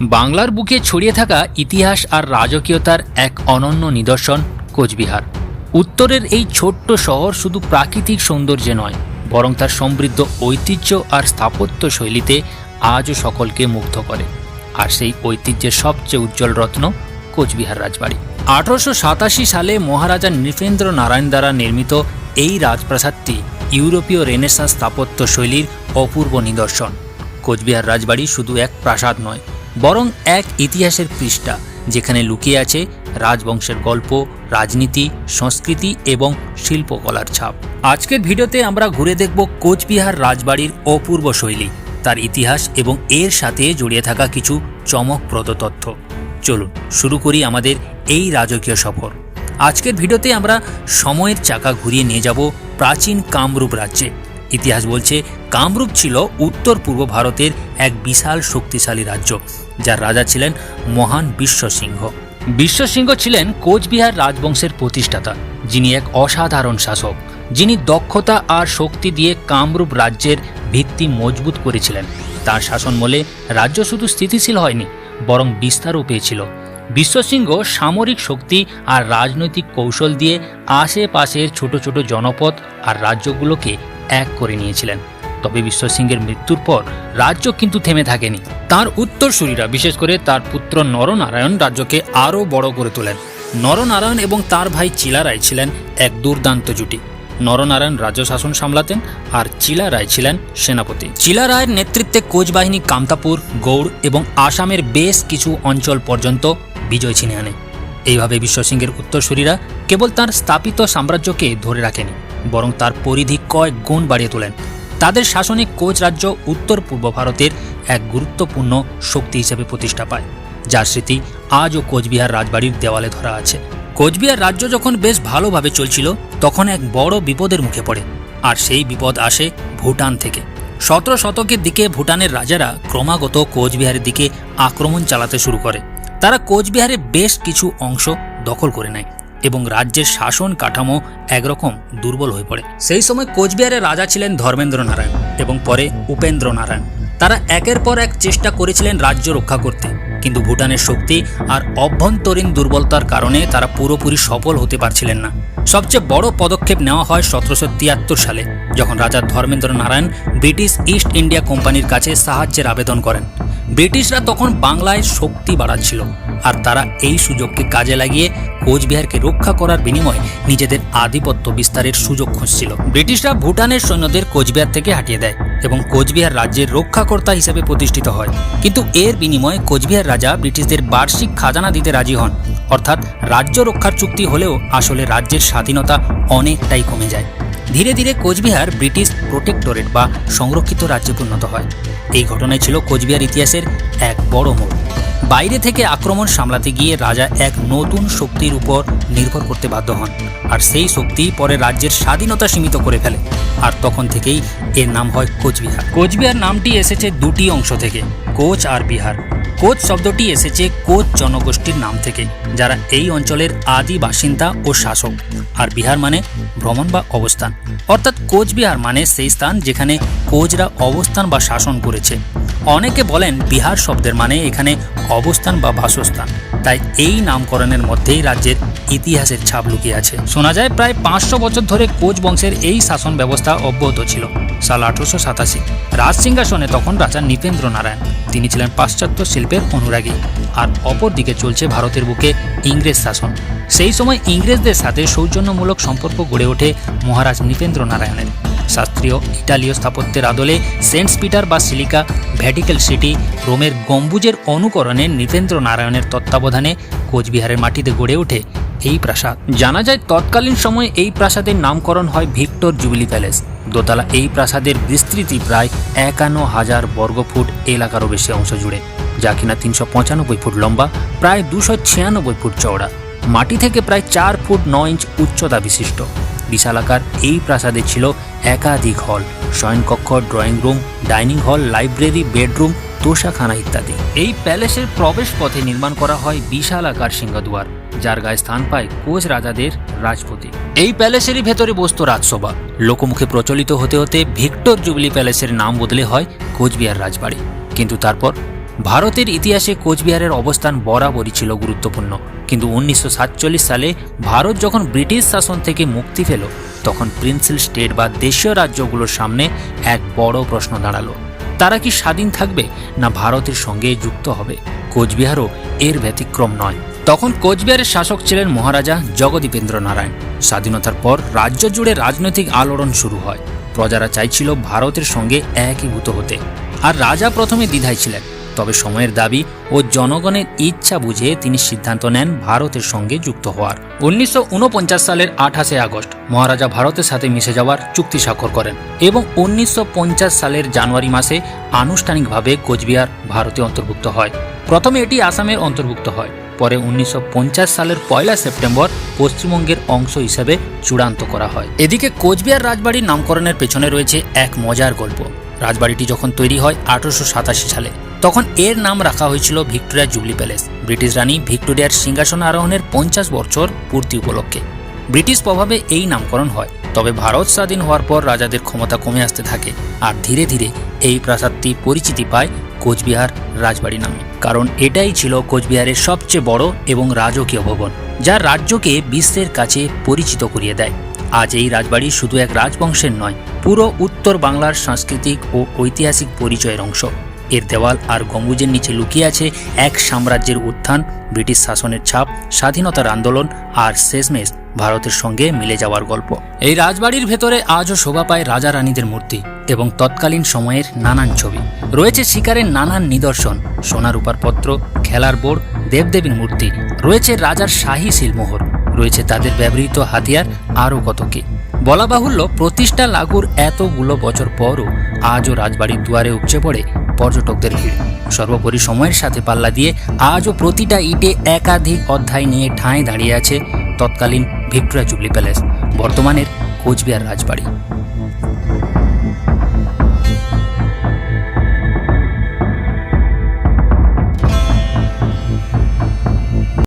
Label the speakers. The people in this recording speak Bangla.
Speaker 1: বাংলার বুকে ছড়িয়ে থাকা ইতিহাস আর রাজকীয়তার এক অনন্য নিদর্শন কোচবিহার। উত্তরের এই ছোট্ট শহর শুধু প্রাকৃতিক সৌন্দর্যে নয়, বরং তার সমৃদ্ধ ঐতিহ্য আর স্থাপত্য শৈলীতে আজও সকলকে মুগ্ধ করে। আর সেই ঐতিহ্যের সবচেয়ে উজ্জ্বল রত্ন কোচবিহার রাজবাড়ি। আঠারোশো সাতাশি সালে মহারাজা নৃপেন্দ্র নারায়ণ দ্বারা নির্মিত এই রাজপ্রাসাদটি ইউরোপীয় রেনেসাঁ স্থাপত্য শৈলীর অপূর্ব নিদর্শন। কোচবিহার রাজবাড়ি শুধু এক প্রাসাদ নয় বরং এক ইতিহাসের পৃষ্ঠা, যেখানে লুকিয়ে আছে রাজবংশের গল্প, রাজনীতি, সংস্কৃতি এবং শিল্পকলার ছাপ। আজকের ভিডিওতে আমরা ঘুরে দেখব কোচবিহার রাজবাড়ির অপূর্ব শৈলী, তার ইতিহাস এবং এর সাথে জড়িয়ে থাকা কিছু চমকপ্রদ তথ্য। চলুন, শুরু করি আমাদের এই রাজকীয় সফর। আজকের ভিডিওতে আমরা সময়ের চাকা ঘুরিয়ে নিয়ে যাব প্রাচীন কামরূপ রাজ্যে। ইতিহাস বলছে, কামরূপ ছিল উত্তর পূর্ব ভারতের এক বিশাল শক্তিশালী রাজ্য। যার রাজা ছিলেন মহান বিশ্বসিংহ। বিশ্বসিংহ ছিলেন কোচবিহার রাজবংশের প্রতিষ্ঠাতা, যিনি এক অসাধারণ শাসক, যিনি দক্ষতা আর শক্তি দিয়ে কামরূপ রাজ্যের ভিত্তি মজবুত করেছিলেন। তার শাসনমলে রাজ্য শুধু স্থিতিশীল হয়নি, বরং বিস্তারও পেয়েছিল। বিশ্বসিংহ সামরিক শক্তি আর রাজনৈতিক কৌশল দিয়ে আশেপাশের ছোট ছোট জনপদ আর রাজ্যগুলোকে এক করে নিয়েছিলেন। তবে বিশ্ব বিশ্বসিংহের মৃত্যুর পর রাজ্য কিন্তু থেমে থাকেনি। তার উত্তরসূরিরা, বিশেষ করে তার পুত্র নরনারায়ণ, রাজ্যকে আরও বড় করে তোলেন। নরনারায়ণ এবং তার ভাই চিলারায় ছিলেন এক দুর্দান্ত জুটি। নরনারায়ণ রাজ্য শাসন সামলাতেন আর চিলা রায় ছিলেন সেনাপতি। চিলা রায়ের নেতৃত্বে কোচবাহিনী কামতাপুর, গৌড় এবং আসামের বেশ কিছু অঞ্চল পর্যন্ত বিজয় ছিনে আনে। এইভাবে বিশ্বসিংহের উত্তরসূরিরা কেবল তার স্থাপিত সাম্রাজ্যকে ধরে রাখেনি, বরং তার পরিধি কয়েক গুণ বাড়িয়ে তোলেন। তাদের শাসনে কোচ রাজ্য উত্তর পূর্ব ভারতের এক গুরুত্বপূর্ণ শক্তি হিসেবে প্রতিষ্ঠা পায়, যার স্মৃতি আজও কোচবিহার রাজবাড়ির দেওয়ালে ধরা আছে। কোচবিহার রাজ্য যখন বেশ ভালোভাবে চলছিল, তখন এক বড় বিপদের মুখে পড়ে, আর সেই বিপদ আসে ভুটান থেকে। সতেরো শতকের দিকে ভুটানের রাজারা ক্রমাগত কোচবিহারের দিকে আক্রমণ চালাতে শুরু করে। তারা কোচবিহারের বেশ কিছু অংশ দখল করে নেয় এবং রাজ্যের শাসন কাঠামো একরকম দুর্বল হয়ে পড়ে। সেই সময় কোচবিহারের রাজা ছিলেন ধর্মেন্দ্র নারায়ণ এবং পরে উপেন্দ্র নারায়ণ তারা একের পর এক চেষ্টা করেছিলেন রাজ্য রক্ষা করতে, কিন্তু ভুটানের শক্তি আর অভ্যন্তরীণ দুর্বলতার কারণে তারা পুরোপুরি সফল হতে পারছিলেন না। সবচেয়ে বড় পদক্ষেপ নেওয়া হয় সতেরোশো তিয়াত্তর সালে, যখন রাজা Dharmendra Narayan British East India কোম্পানির কাছে সাহায্যের আবেদন করেন। ব্রিটিশরা তখন বাংলায় শক্তি বাড়াচ্ছিল আর তারা এই সুযোগকে কাজে লাগিয়ে কোচবিহারকে রক্ষা করার বিনিময়ে নিজেদের আধিপত্য বিস্তারের সুযোগ খুঁজছিল। ব্রিটিশরা ভুটানের সৈন্যদের কোচবিহার থেকে হাঁটিয়ে দেয় এবং কোচবিহার রাজ্যের রক্ষাকর্তা হিসেবে প্রতিষ্ঠিত হয়। কিন্তু এর বিনিময়ে কোচবিহার রাজা ব্রিটিশদের বার্ষিক খাজানা দিতে রাজি হন। অর্থাৎ রাজ্য রক্ষার চুক্তি হলেও আসলে রাজ্যের স্বাধীনতা অনেকটাই কমে যায়। ধীরে ধীরে কোচবিহার ব্রিটিশ প্রোটেক্টরেট বা সংরক্ষিত রাজ্যে পরিণত হয়। এই ঘটনায় ছিল কোচবিহার ইতিহাসের এক বড় মোড়। বাইরে থেকে আক্রমণ সামলাতে গিয়ে রাজা এক নতুন শক্তির উপর নির্ভর করতে বাধ্য হন, আর সেই শক্তি পরে রাজ্যের স্বাধীনতা সীমিত করে ফেলে, আর তখন থেকেই এর নাম হয় কোচবিহার। কোচবিহার নামটি এসেছে দুটি অংশ থেকে, কোচ আর বিহার। কোচ শব্দটি এসেছে কোচ জনগোষ্ঠীর নাম থেকে, যারা এই অঞ্চলের আদি বাসিন্দা ও শাসক, আর বিহার মানে ভ্রমণ বা অবস্থান। অর্থাৎ কোচবিহার মানে সেই স্থান যেখানে কোচরা অবস্থান বা শাসন করেছে। অনেকে বলেন বিহার শব্দের মানে এখানে অবস্থান বা বাসস্থান। তাই এই নামকরণের মধ্যেই রাজ্যের ইতিহাসের ছাপ লুকিয়ে আছে। শোনা যায় প্রায় পাঁচশো বছর ধরে কোচ বংশের এই শাসন ব্যবস্থা অব্যাহত ছিল। সাল আঠারোশো সাতাশি রাজ সিংহাসনে তখন রাজা নৃপেন্দ্র নারায়ণ তিনি ছিলেন পাশ্চাত্য শিল্পের অনুরাগী। আর অপরদিকে চলছে ভারতের বুকে ইংরেজ শাসন। সেই সময় ইংরেজদের সাথে সৌজন্যমূলক সম্পর্ক গড়ে ওঠে মহারাজ নৃপেন্দ্র নারায়ণের শাস্ত্রীয় ইটালীয় স্থাপত্যের আদলে সেন্ট পিটার বা সিলিকা ভ্যাটিক্যাল সিটি, রোমের গম্বুজের অনুকরণে নৃপেন্দ্র নারায়ণের তত্ত্বাবধানে কোচবিহারের মাটিতে গড়ে ওঠে এই প্রাসাদ। জানা যায় তৎকালীন সময়ে এই প্রাসাদের নামকরণ হয় ভিক্টর জুবিলি প্যালেস। দোতলা এই প্রাসাদের বিস্তৃতি প্রায় একান্ন হাজার বর্গফুট এলাকারও বেশি অংশ জুড়ে, যা কিনা তিনশো পঁচানব্বই ফুট লম্বা, প্রায় দুশো ছিয়ানব্বই ফুট চওড়া। মাটি থেকে প্রায় চার ফুট ন ইঞ্চ উচ্চতা বিশিষ্ট। বিশালাকার এই প্রাসাদে ছিল একাধিক hall, শয়নকক্ষ, drawing room, dining hall, library, bedroom, তোষাখানা ইত্যাদি। এই প্যালেসের প্রবেশ পথে নির্মাণ করা হয় বিশাল আকার সিংহদুয়ার, যার গায়ে স্থান পায় কোচ রাজাদের রাজপতি। এই প্যালেসেরই ভেতরে বসত রাজসভা। লোকমুখে প্রচলিত হতে হতে ভিক্টর জুবলি প্যালেসের নাম বদলে হয় কোচবিহার রাজবাড়ি। কিন্তু তারপর ভারতের ইতিহাসে কোচবিহারের অবস্থান বরাবরই ছিল গুরুত্বপূর্ণ। কিন্তু উনিশশো সাতচল্লিশ সালে ভারত যখন ব্রিটিশ শাসন থেকে মুক্তি পেল, তখন প্রিন্সিল স্টেট বা দেশীয় রাজ্যগুলোর সামনে এক বড় প্রশ্ন দাঁড়াল। তারা কি স্বাধীন থাকবে না ভারতের সঙ্গে যুক্ত হবে? কোচবিহারও এর ব্যতিক্রম নয়। তখন কোচবিহারের শাসক ছিলেন মহারাজা জগদীপেন্দ্র নারায়ণ। স্বাধীনতার পর রাজ্য জুড়ে রাজনৈতিক আলোড়ন শুরু হয়। প্রজারা চাইছিল ভারতের সঙ্গে একীভূত হতে। আর রাজা প্রথমে দ্বিধায় ছিলেন। তবে সময়ের দাবি ও জনগণের ইচ্ছা বুঝে তিনি সিদ্ধান্ত নেন ভারতের সঙ্গে যুক্ত হওয়ার। উনিশশো উনপঞ্চাশ সালের আঠাশে আগস্ট মহারাজা ভারতের সাথে মিশে যাওয়ার চুক্তি স্বাক্ষর করেন এবং উনিশশো পঞ্চাশ সালের জানুয়ারি মাসে আনুষ্ঠানিকভাবে কোচবিহার ভারতে অন্তর্ভুক্ত হয়। প্রথমে এটি আসামের অন্তর্ভুক্ত হয়, পরে উনিশশো পঞ্চাশ সালের পয়লা সেপ্টেম্বর পশ্চিমবঙ্গের অংশ হিসেবে চূড়ান্ত করা হয়। এদিকে কোচবিহার রাজবাড়ির নামকরণের পেছনে রয়েছে এক মজার গল্প। রাজবাড়িটি যখন তৈরি হয় আঠারোশো সাতাশি সালে তখন এর নাম রাখা হয়েছিল ভিক্টোরিয়া জুবলি প্যালেস। ব্রিটিশ রানী ভিক্টোরিয়ার সিংহাসন আরোহণের পঞ্চাশ বছর পূর্তি উপলক্ষে। ব্রিটিশ প্রভাবে এই নামকরণ হয়, তবে ভারত স্বাধীন হওয়ার পর রাজাদের ক্ষমতা কমে আসতে থাকে আর ধীরে ধীরে এই প্রাসাদটি পরিচিতি পায় কোচবিহার রাজবাড়ি নামে। কারণ এটাই ছিল কোচবিহারের সবচেয়ে বড় এবং রাজকীয় ভবন, যা রাজ্যকে বিশ্বের কাছে পরিচিত করিয়ে দেয়। আজ এই রাজবাড়ি শুধু এক রাজবংশের নয়, পুরো উত্তর বাংলার সাংস্কৃতিক ও ঐতিহাসিক পরিচয়ের অংশ। এর দেওয়াল আর গম্বুজের নিচে লুকিয়ে আছে এক সাম্রাজ্যের উত্থান, ব্রিটিশ শাসনের ছাপ, স্বাধীনতার আন্দোলন আর শেষমেশ ভারতের সঙ্গে মিলে যাওয়ার গল্প। এই রাজবাড়ির ভেতরে আজও শোভা পায় রাজা রানীদের মূর্তি এবং তৎকালীন সময়ের নানান ছবি। রয়েছে শিকারের নানান নিদর্শন সোনার পত্র, খেলার বোর্ড, দেবদেবীর মূর্তি। রয়েছে রাজার শাহী শিলমোহর। রয়েছে তাদের ব্যবহৃত হাতিয়ার আরও কত কি। বলা বাহুল্য, প্রতিষ্ঠা লাগুর এতগুলো বছর পরও আজও রাজবাড়ির দুয়ারে উপচে পড়ে পর্যটকদের ভিড়। সর্বোপরি সময়ের সাথে পাল্লা দিয়ে আজও প্রতিটা ইটে একাধিক অধ্যায় নিয়ে ঠাঁই দাঁড়িয়ে আছে তৎকালীন ভিক্টোরিয়া জুবলি প্যালেস, বর্তমানের কোচবিহার রাজবাড়ি।